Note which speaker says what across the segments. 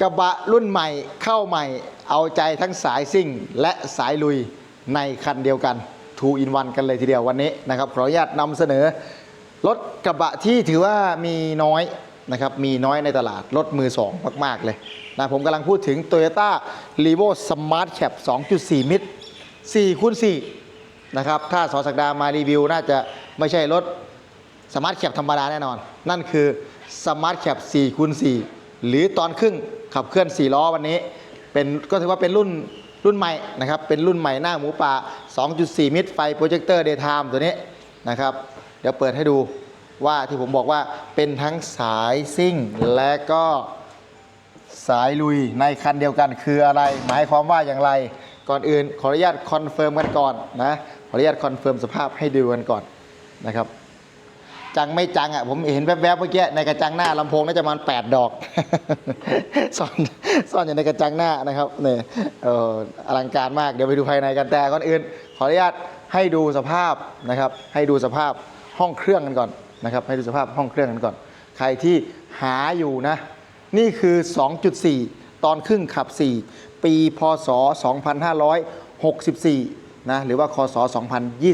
Speaker 1: กระบะรุ่นใหม่เข้าใหม่ เอาใจทั้งสายซิ่ง และสายลุยในคันเดียวกัน2 in 1กันเลยทีเดียววันนี้นะครับขออนุญาตนำเสนอรถกระบะที่ถือว่ามีน้อยนะครับมีน้อยในตลาดรถมือ2มาก ๆ เลยนะผมกำลังพูดถึง Toyota r e v o Smart Cap 2.4 มิตร4คูณ4นะครับถ้าสอสักดามารีวิวน่าจะไม่ใช่รถสมาร์ทแคปธรรมดาแน่นอน นั่นคือสมาร์ทแคป4คูณ4หรือตอนครึ่ง ขับเคลื่อน4ล้อวันนี้เป็นก็ถือว่าเป็นรุ่นรุ่นใหม่นะครับเป็นรุ่นใหม่หน้าหมูป่า 2.4 มิตรไฟโปรเจคเตอร์เดย์ไทม์ตัวนี้นะครับเดี๋ยวเปิดให้ดูว่าที่ผมบอกว่าเป็นทั้งสายซิ่งและก็สายลุยในคันเดียวกันคืออะไร หมายความว่าอย่างไรก่อนอื่น ขออนุญาตคอนเฟิร์มกันก่อนนะขออนุญาตคอนเฟิร์มสภาพให้ดูกันก่อนนะครับ จังไม่จังอะผมเห็นแวบๆเมื่อกี้ในกระจังหน้าลำโพงน่าจะประมาณ8ดอกซ่อนซ่อนอยู่ในกระจังหน้านะครับเนี่ยเอออลังการมากเดี๋ยวไปดูภายในกันแต่ก่อนอื่น ขออนุญาตให้ดูสภาพนะครับ ให้ดูสภาพห้องเครื่องกันก่อนนะครับ ให้ดูสภาพห้องเครื่องกันก่อน ใครที่หาอยู่นะ นี่คือ 2.4 ตอนครึ่งขับ 4 ปีพศ 2564 นะหรือว่าคศ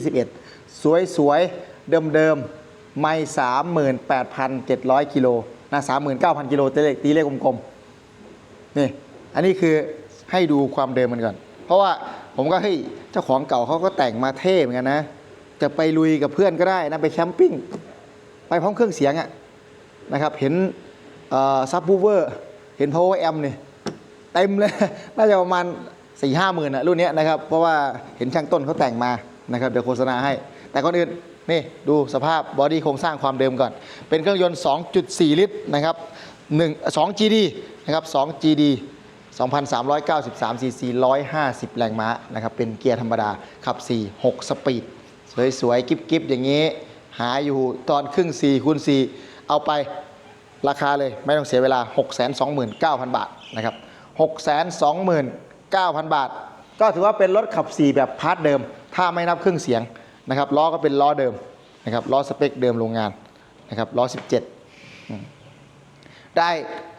Speaker 1: 2021 สวยๆ เดิมๆ ไม่38,700กิโลนะ39,000กิโลตีเลขตีเลขกลมๆนี่อันนี้คือให้ดูความเดิมมันก่อน เพราะว่าผมก็เฮ้ยเจ้าของเก่าเขาก็แต่งมาเท่เหมือนกันนะ จะไปลุยกับเพื่อนก็ได้นะไปแคมปิ้งไปพร้อมเครื่องเสียงอะนะครับ เห็นซับบูเวอร์เห็น power amp นี่เต็มเลย น่าจะประมาณ4ี่ห้าหมื่นอะรุ่นนี้นะครับ เพราะว่าเห็นช่างต้นเขาแต่งมานะครับ เดี๋ยวโฆษณาให้ แต่ก่อนอื่น นี่ดูสภาพบอดี้โครงสร้างความเดิมก่อน เป็นเครื่องยนต์ 2.4 ลิตรนะครับ1 2 GD นะครับ 2 GD 2,393 cc 150 แรงม้านะครับ เป็นเกียร์ธรรมดา ขับ 4 6 สปีด สวยๆ กิ๊บๆ อย่างนี้ หาอยู่ตอนครึ่ง4คูณ4เอาไปราคาเลยไม่ต้องเสียเวลา 629,000 บาทนะครับ 629,000 บาท ก็ถือว่าเป็นรถขับ 4 แบบพาร์ทเดิม ถ้าไม่นับเครื่องเสียง นะครับล้อก็เป็นล้อเดิมนะครับล้อสเปคเดิมโรงงานนะครับล้อ 17 ได้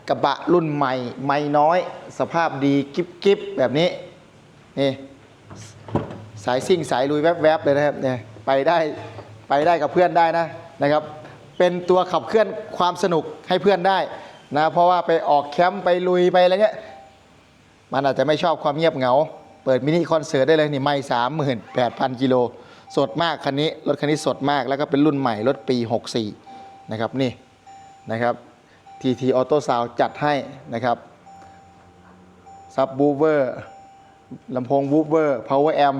Speaker 1: กระบะรุ่นใหม่ไม่น้อย สภาพดีกิ๊บกิ๊บแบบนี้นี่สายซิ่งสายลุยแวบๆเลยนะครับเนี่ยไปได้ไปได้กับเพื่อนได้นะนะครับ เป็นตัวขับเคลื่อนความสนุกให้เพื่อนได้นะเพราะว่าไปออกแคมป์ไปลุยไปอะไรเงี้ยมันอาจจะไม่ชอบความเงียบเหงา เปิดมินิคอนเสิร์ตได้เลยนี่ไม่สามหมื่นแปดพันกิโล สดมากคันนี้รถคันนี้สดมากแล้วก็เป็นรุ่นใหม่รถปี 64 นะครับนี่นะครับ TT Auto Sound จัดให้นะครับซับบูเวอร์ลำโพงบูเวอร์ power amp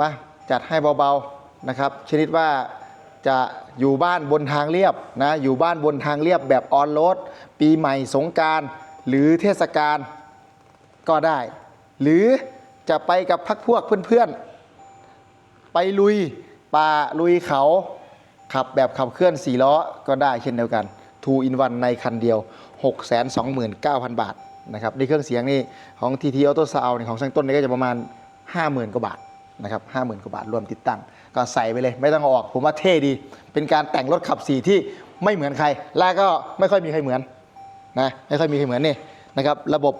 Speaker 1: มาจัดให้เบาๆนะครับชนิดว่าจะอยู่บ้านบนทางเรียบนะอยู่บ้านบนทางเรียบแบบออนโรดปีใหม่สงกรารหรือเทศกาลก็ได้ หรือจะไปกับพักพวกเพื่อนๆ ไปลุยป่าลุยเขา ขับแบบขับเคลื่อน 4 ล้อก็ได้เช่นเดียวกัน2 in 1ในคันเดียว 629,000 บาทนะครับในเครื่องเสียงนี่ของ TT Auto Sound นี่ของช่างต้นนี่ก็จะประมาณ 50,000 กว่าบาทนะครับ50,000กว่าบาทรวมติดตั้ง ก็ใส่ไปเลยไม่ต้องออก ผมว่าเท่ดี เป็นการแต่งรถขับสีที่ไม่เหมือนใคร และก็ไม่ค่อยมีใครเหมือนนะไม่ค่อยมีใครเหมือนนี่นะครับ ระบบ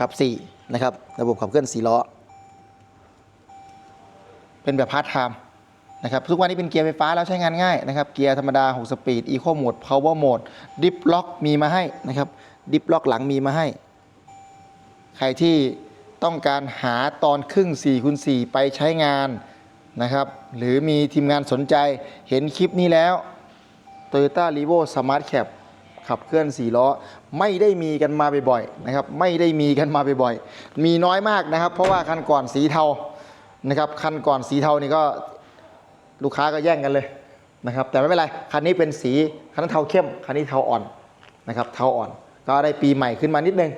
Speaker 1: ขับ4นะครับ ระบบขับเคลื่อน4ล้อ เป็นแบบพาร์ทไทม์นะครับทุกวันนี้เป็นเกียร์ไฟฟ้าแล้วใช้งานง่ายนะครับ เกียร์ธรรมดา 6 สปีดอีโคโหมดพาวเวอร์โหมดดิฟล็อกมีมาให้นะครับดิฟล็อกหลังมีมาให้ ใครที่ต้องการหาตอนครึ่ง4คูณ4ไปใช้งานนะครับ หรือมีทีมงานสนใจเห็นคลิปนี้แล้ว Toyota r e v o Smart Cap ขับเคลื่อน 4 ล้อ ไม่ได้มีกันมาบ่อยๆนะครับ ไม่ได้มีกันมาบ่อยๆ มีน้อยมากนะครับ เพราะว่าคันก่อนสีเทา นะครับคันก่อนสีเทานี่ก็ลูกค้าก็แย่งกันเลยนะครับแต่ไม่เป็นไรคันนี้เป็นสีคันนั้นเทาเข้มคันนี้เทาอ่อนนะครับเทาอ่อน ก็ได้ปีใหม่ขึ้นมานิดนึง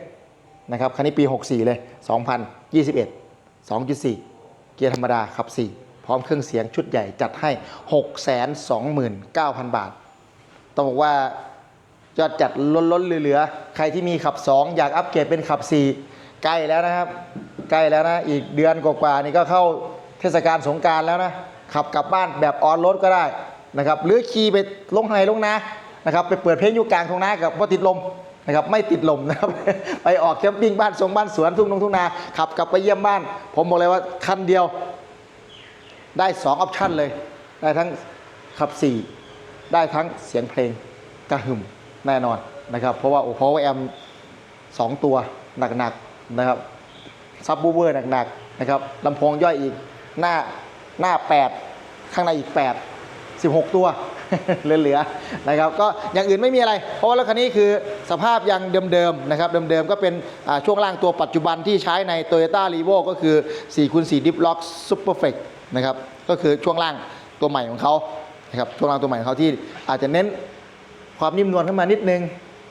Speaker 1: นะครับคันนี้ปี 64 เลย 2021 2.4 เกียร์ธรรมดาขับ 4 พร้อมเครื่องเสียงชุดใหญ่จัดให้ 629,000 บาท ต้องบอกว่ายอดจัดล้นล้นๆเหลือๆใครที่มีขับ 2 อยากอัปเกรดเป็นขับ 4 ใกล้แล้วนะครับ ใกล้แล้วนะ อีกเดือนกว่าๆนี่ก็เข้าเทศกาลสงการแล้วนะ ขับกลับบ้านแบบออนรถก็ได้นะครับหรือขี่ไปลงไฮลงนานะครับไปเปิดเพลงอยู่กลางทุ่งนากับว่าติดลมนะครับไม่ติดลมนะครับไปออกแคมปิ้งบ้านสงบ้านสวนทุ่งนงทุ่งนาขับกลับไปเยี่ยมบ้าน ผมบอกเลยว่าคันเดียวได้สองออปชันเลย ได้ทั้งขับสี่ได้ทั้งเสียงเพลงกระหึ่มแน่นอนนะครับ เพราะว่าโอ้เพราะว่าแอมสองตัวหนักๆนะครับ ซับบูเวอร์หนักๆนะครับลำโพงย่อยอีกหน้าหน้า 8 ข้างในอีก 8 16 ตัวเหลือๆนะครับ ก็อย่างอื่นไม่มีอะไร เพราะว่ารถคันนี้คือสภาพยังเดิมๆนะครับเดิมๆก็เป็นช่วงล่างตัวปัจจุบันที่ใช้ใน Toyota r e v o ก็คือ4คูณ4 Dip Lock Super f l e x นะครับก็คือช่วงล่างตัวใหม่ของเขานะครับช่วงล่างตัวใหม่ของเขาที่อาจจะเน้นความนิ่มนวลขึ้นมานิดนึง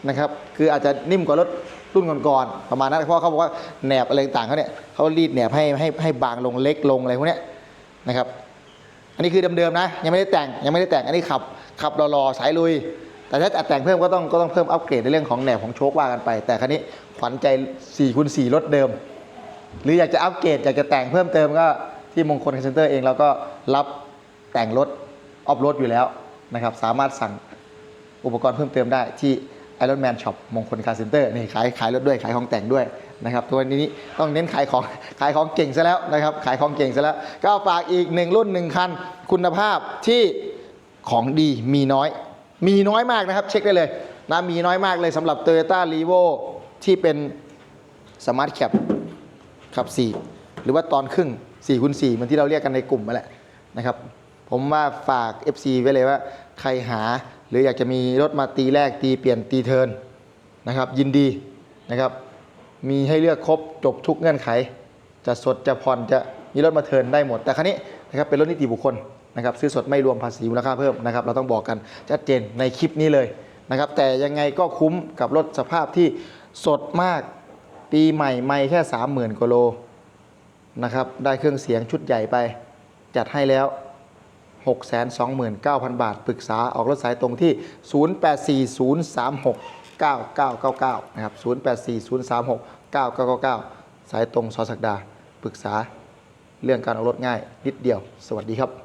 Speaker 1: นะครับคืออาจจะนิ่มกว่ารถ รุ่นก่อนๆประมาณนั้นเพราะเขาบอกว่าแหนบอะไรต่างเขาเนี่ยเขารีดแหนบให้ให้ให้บางลงเล็กลงอะไรพวกเนี้ยนะครับ อันนี้คือเดิมๆนะ ยังไม่ได้แต่งยังไม่ได้แต่งอันนี้ขับขับรอๆสายลุย แต่ถ้าจะแต่งเพิ่มก็ต้องก็ต้องเพิ่มอัปเกรดในเรื่องของแหนบของโชคว่ากันไป แต่คันนี้ขวัญใจ4คูณ4รถเดิม หรืออยากจะอัปเกรดอยากจะแต่งเพิ่มเติมก็ที่มงคลคาเซนเตอร์เองเราก็รับแต่งรถออฟรถอยู่แล้วนะครับ สามารถสั่งอุปกรณ์เพิ่มเติมได้ที่ Iron Man Shop มงคลคาร์เซ็นเตอร์นี่ขายขายรถด้วยขายของแต่งด้วยนะครับตัวนี้ต้องเน้นขายของขายของเก่งซะแล้วนะครับขายของเก่งซะแล้วก็ฝากอีกหนึ่งรุ่นหนึ่งคันคุณภาพที่ของดีมีน้อย มีน้อยมากนะครับเช็คได้เลยนะมีน้อยมากเลยสำหรับ Toyota r e v o ที่เป็น Smart Cap ขับ 4 หรือว่าตอนครึ่ง4คูณ4เหมันที่เราเรียกกันในกลุ่มนั่นแหละนะครับผมว่าฝาก FC ไว้เลยว่าใครหา หรืออยากจะมีรถมาตีแรกตีเปลี่ยนตีเทินนะครับ ยินดีนะครับ มีให้เลือกครบจบทุกเงื่อนไข จะสดจะผ่อนจะมีรถมาเทินได้หมด แต่คันนี้นะครับเป็นรถนิติบุคคลนะครับ ซื้อสดไม่รวมภาษีมูลค่าเพิ่มนะครับ เราต้องบอกกันชัดเจนในคลิปนี้เลยนะครับ แต่ยังไงก็คุ้มกับรถสภาพที่สดมากปีใหม่ไม่แค่ 30,000กว่าโลนะครับ ได้เครื่องเสียงชุดใหญ่ไป จัดให้แล้ว 629,000 บาท ปรึกษาออกรถสายตรงที่ 0840369999 นะครับ 0840369999 สายตรงสอสักดา ปรึกษาเรื่องการออกรถง่ายนิดเดียว สวัสดีครับ